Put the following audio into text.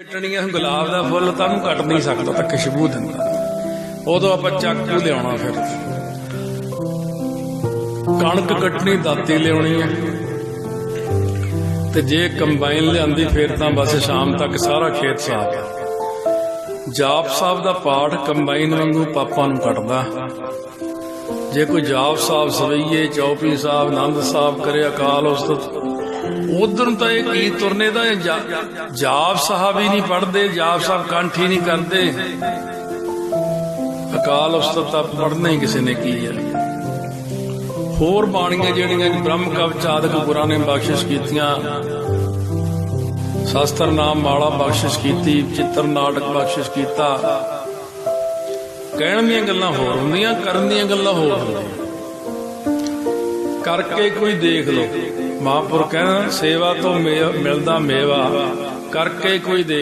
ਕੱਟਣੀਆਂ ਗੁਲਾਬ ਦਾ ਫੁੱਲ ਤਾਂ ਕੱਟ ਨਹੀਂ ਸਕਦਾ, ਤਾਂ ਖੁਸ਼ਬੂ ਦਿੰਦਾ। ਉਦੋਂ ਆਪਾਂ ਚਾਕੂ ਲਿਆਉਣਾ ਫਿਰ। ਕਣਕ ਕੱਟਣੀ, ਦਾਤੀ ਲਿਆਉਣੀ ਹੈ ਤੇ ਜੇ ਕੰਬਾਈਨ ਲਿਆਂਦੀ, ਫਿਰ ਤਾਂ ਬਸ ਸ਼ਾਮ ਤੱਕ ਸਾਰਾ ਖੇਤ ਸਾਫ਼ ਜਾਪ ਸਾਹਿਬ ਦਾ ਪਾਠ ਕੰਬਾਈਨ ਵਾਂਗੂ ਪਾਪਾ ਨੂੰ ਕੱਟਦਾ। ਜੇ ਕੋਈ ਜਾਪ ਸਾਹਿਬ ਸਵਈਏ, ਚੌਪੀ ਸਾਹਿਬ ਆਨੰਦ ਸਾਹਿਬ ਕਰੇ ਅਕਾਲ ਉਸਤਤ ਉਧਰ ਤਾਂ ਇਹ ਕੀ ਤੁਰਨੇ ਦਾ ਜਾਪ ਸਾਹਿਬ ਹੀ ਨਹੀਂ ਪੜਦੇ ਜਾਪ ਸਾਹਿਬ ਕੰਠ ਹੀ ਨਹੀਂ ਕਰਦੇ। ਅਕਾਲ ਉਸਤਤ ਤਾਂ ਪੜਨਾ ਹੀ ਕਿਸੇ ਨੇ ਕੀ ਹੈ। ਹੋਰ ਬਾਣੀਆਂ ਜਿਹੜੀਆਂ ਬ੍ਰਹਮ ਕਵਚ ਆਦਿਕ ਗੁਰਾਂ ਨੇ ਬਖਸ਼ਿਸ਼ ਕੀਤੀਆਂ, ਸ਼ਾਸਤਰ ਨਾਮ ਮਾਲਾ ਬਖਸ਼ਿਸ਼ ਕੀਤੀ, ਚਿੱਤਰ ਨਾਟਕ ਬਖਸ਼ਿਸ਼ ਕੀਤਾ। ਕਹਿਣ ਦੀਆਂ ਗੱਲਾਂ ਹੋਰ ਹੁੰਦੀਆਂ, ਕਰਨ ਦੀਆਂ ਗੱਲਾਂ ਹੋਰ ਹੁੰਦੀਆਂ। ਕਰਕੇ ਕੋਈ ਦੇਖ ਲੋ ਮਹਾਂਪੁਰ ਕਹਿੰਦਾ ਸੇਵਾ ਤੋਂ ਮਿਲਦਾ ਮੇਵਾ। ਕਰਕੇ ਕੋਈ ਦੇਖ